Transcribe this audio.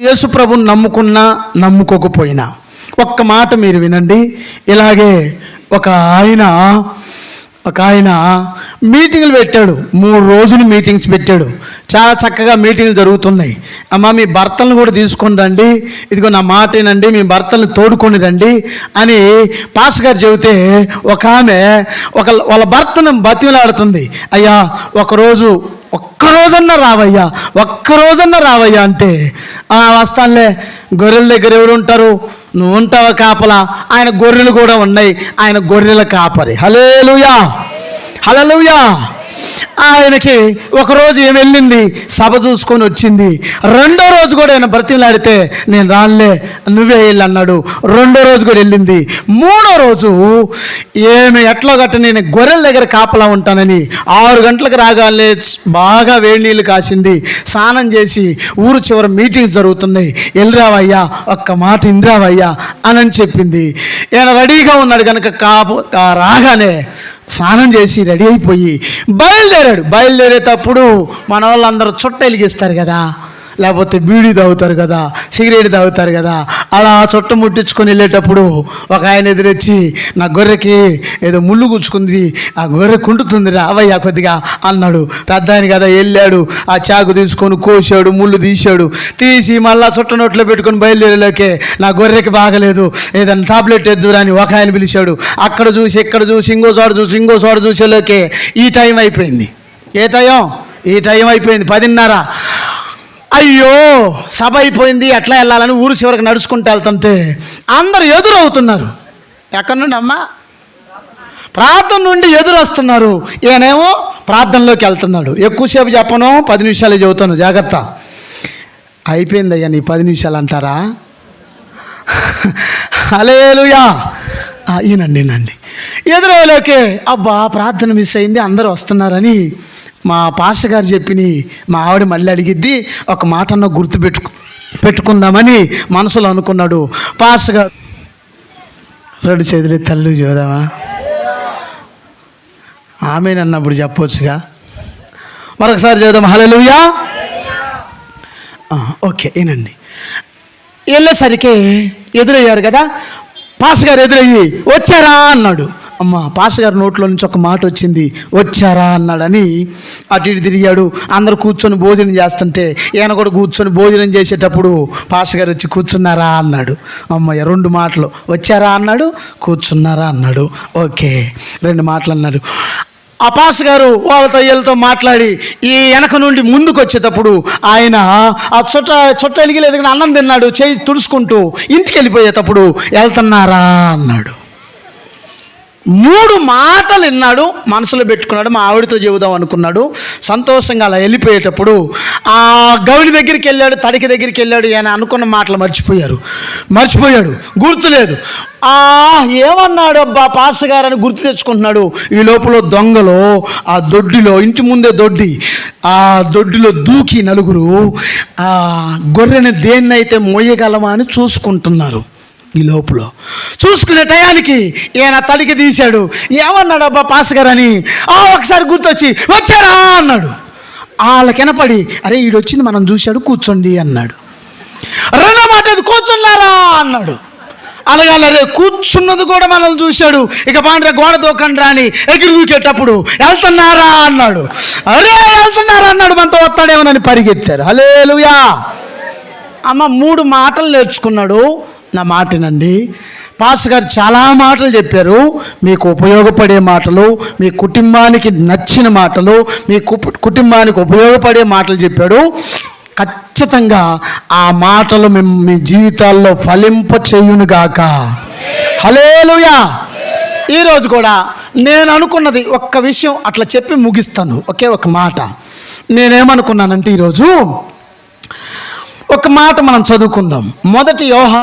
యేసు ప్రభుని నమ్ముకున్నా నమ్ముకోకపోయినా ఒక్క మాట మీరు వినండి. ఇలాగే ఒక ఆయన ఒక ఆయన మీటింగ్లు పెట్టాడు. మూడు రోజులు మీటింగ్స్ పెట్టాడు. చాలా చక్కగా మీటింగ్లు జరుగుతున్నాయి. అమ్మ మీ భర్తలను కూడా తీసుకొని రండి. ఇదిగో నా మాట ఏనండి మీ భర్తలను తోడుకొని రండి అని పాస్ గారు చెబితే ఒక ఆమె ఒక వాళ్ళ భర్తను బతిమలాడుతుంది. అయ్యా ఒకరోజు ఒక్క రోజన్నా రావయ్యా ఒక్క రోజన్నా రావయ్యా అంటే "ఆ, వస్తానులే గొర్రెల దగ్గర ఎవరు ఉంటారు? నువ్వు ఉంటావా కాపలా? ఆయన గొర్రెలు కూడా ఉన్నాయి. ఆయన గొర్రెల కాపరి. హలేలుయా హలలుయా ఆయనకి ఒకరోజు ఏం వెళ్ళింది? సభ చూసుకొని వచ్చింది. రెండో రోజు కూడా ఆయన బ్రతిమలాడితే నేను రానులే నువ్వే వెళ్ళి అన్నాడు. రెండో రోజు కూడా వెళ్ళింది. మూడో రోజు ఏమి ఎట్లో గట్ట నేను గొర్రెల దగ్గర కాపలా ఉంటానని ఆరు గంటలకు రాగానే బాగా వేడి నీళ్ళు కాసింది. స్నానం చేసి ఊరు చివరి మీటింగ్స్ జరుగుతున్నాయి. వెళ్ళిరావయ్యా ఒక్క మాట ఇందిరావయ్యా అని చెప్పింది. ఈయన రెడీగా ఉన్నాడు కనుక కాపు రాగానే స్నానం చేసి రెడీ అయిపోయి బయలుదేరాడు. బయలుదేరేటప్పుడు మన వాళ్ళందరూ చుట్ట వెలిగిస్తారు కదా. లేకపోతే బీడీ తాగుతారు కదా సిగరెట్ తాగుతారు కదా అలా చుట్ట ముట్టించుకొని వెళ్ళేటప్పుడు ఒక ఆయన ఎదురొచ్చి నా గొర్రెకి ఏదో ముళ్ళు గుచ్చుకుంది ఆ గొర్రె కుంటుతుంది రావయ్యా కొద్దిగా అన్నాడు. పెద్ద ఆయన కదా వెళ్ళాడు ఆ చాకు తీసుకొని కోసాడు ముళ్ళు తీశాడు. తీసి మళ్ళా చుట్ట నోట్లో పెట్టుకొని బయలుదేరేలోకే నా గొర్రెకి బాగలేదు ఏదైనా టాబ్లెట్ ఎద్దురా అని ఒక ఆయన పిలిచాడు. అక్కడ చూసి ఇక్కడ చూసి ఇంకో చోట చూసి ఇంకో చోట చూసేలోకే ఈ టైం అయిపోయింది. ఏ టైం? ఈ టైం అయిపోయింది. పదిన్నర. అయ్యో సభ అయిపోయింది ఎట్లా వెళ్ళాలని ఊరు చివరికి నడుచుకుంటూ వెళ్తుంటే అందరు ఎదురవుతున్నారు. ఎక్కడి నుండి అమ్మా? ప్రార్థన నుండి ఎదురు వస్తున్నారు ఈయనేమో ప్రార్థనలోకి వెళ్తున్నాడు. ఎక్కువసేపు చెప్పను పది నిమిషాలు చెబుతాను జాగ్రత్త. అయిపోయిందయ్యా నీ పది నిమిషాలు అంటారా? అలేలుయా ఈనండి ఈనండి ఎదురయ్యేలోకే అబ్బా ప్రార్థన మిస్ అయింది అందరూ వస్తున్నారని మా పాష గారు చెప్పిని మా ఆవిడ మళ్ళీ అడిగిద్ది ఒక మాట అన్న గుర్తు పెట్టుకు పెట్టుకుందామని మనసులో అనుకున్నాడు. పాష గారు రెండు చేతులు తల్లు చూద్దామా? ఆమె అన్నప్పుడు చెప్పవచ్చుగా మరొకసారి చూద్దాం. హలలుయా ఓకే ఏనండి వెళ్ళేసరికి ఎదురయ్యారు కదా? పాస్ గారు ఎదురయ్యి వచ్చారా? అన్నాడు. అమ్మ పాస్ గారి నోట్లో నుంచి ఒక మాట వచ్చింది. వచ్చారా అన్నాడని అటు ఇటు తిరిగాడు. అందరు కూర్చొని భోజనం చేస్తుంటే ఈయన కూడా కూర్చొని భోజనం చేసేటప్పుడు పాస్ గారు వచ్చి కూర్చున్నారా అన్నాడు. అమ్మయ్య రెండు మాటలు. వచ్చారా అన్నాడు. కూర్చున్నారా అన్నాడు. ఓకే రెండు మాటలు అన్నాడు. ఆ పాస్ గారు వాళ్ళతో వీళ్ళతో మాట్లాడి ఈ వెనక నుండి ముందుకు వచ్చేటప్పుడు ఆయన ఆ చుట్ట చుట్ట ఎలిగిలేదు కానీ అన్నం తిన్నాడు. చేయి తుడుచుకుంటూ ఇంటికి వెళ్ళిపోయేటప్పుడు వెళ్తున్నారా అన్నాడు. మూడు మాటలు విన్నాడు మనసులో పెట్టుకున్నాడు మా ఆవిడతో చెబుదాం అనుకున్నాడు. సంతోషంగా అలా వెళ్ళిపోయేటప్పుడు ఆ గౌడి దగ్గరికి వెళ్ళాడు తడికి దగ్గరికి వెళ్ళాడు ఆయన అనుకున్న మాటలు మర్చిపోయారు. మర్చిపోయాడు. గుర్తులేదు ఆ ఏమన్నాడు అబ్బా పాస్ గారు అని గుర్తు తెచ్చుకుంటున్నాడు. ఈ లోపల దొంగలో ఆ దొడ్డిలో ఇంటి ముందే దొడ్డి ఆ దొడ్డిలో దూకి నలుగురు ఆ గొర్రెని దేన్నైతే మోయగలమా అని చూసుకుంటున్నారు. ఈ లోపల. చూసుకునే టయానికి ఈయన తడికి తీశాడు. ఏమన్నాడు అబ్బా పాస్ గారు అని ఆ ఒకసారి గుర్తొచ్చి వచ్చారా? అన్నాడు. వాళ్ళకెనపడి అరే ఈడొచ్చింది మనం చూశాడు కూర్చోండి అన్నాడు. రెండో మాట కూర్చున్నారా? అన్నాడు. అలాగే రే కూర్చున్నది కూడా మనల్ని చూశాడు. ఇక పాండ్ర గోడ దూకండి రాని ఎగిరి దూకేటప్పుడు వెళ్తున్నారా? అన్నాడు. అరే వెళ్తున్నారా? అన్నాడు. మనతో వస్తాడేమోనని పరిగెత్తారు. హలేలుయా అమ్మ మూడు మాటలు నేర్చుకున్నాడు. నా మాటనండి. పాస్ గారు చాలా మాటలు చెప్పారు. మీకు ఉపయోగపడే మాటలు మీ కుటుంబానికి నచ్చిన మాటలు మీ కు- కుటుంబానికి ఉపయోగపడే మాటలు చెప్పాడు. ఖచ్చితంగా ఆ మాటలు మేము మీ జీవితాల్లో ఫలింప చేయునుగాక హలేలుయా ఈరోజు కూడా నేను అనుకున్నది ఒక్క విషయం అట్లా చెప్పి ముగిస్తాను. ఒకే ఒక మాట. నేనేమనుకున్నానంటే ఈరోజు ఒక మాట మనం చదువుకుందాం. మొదటి యోహా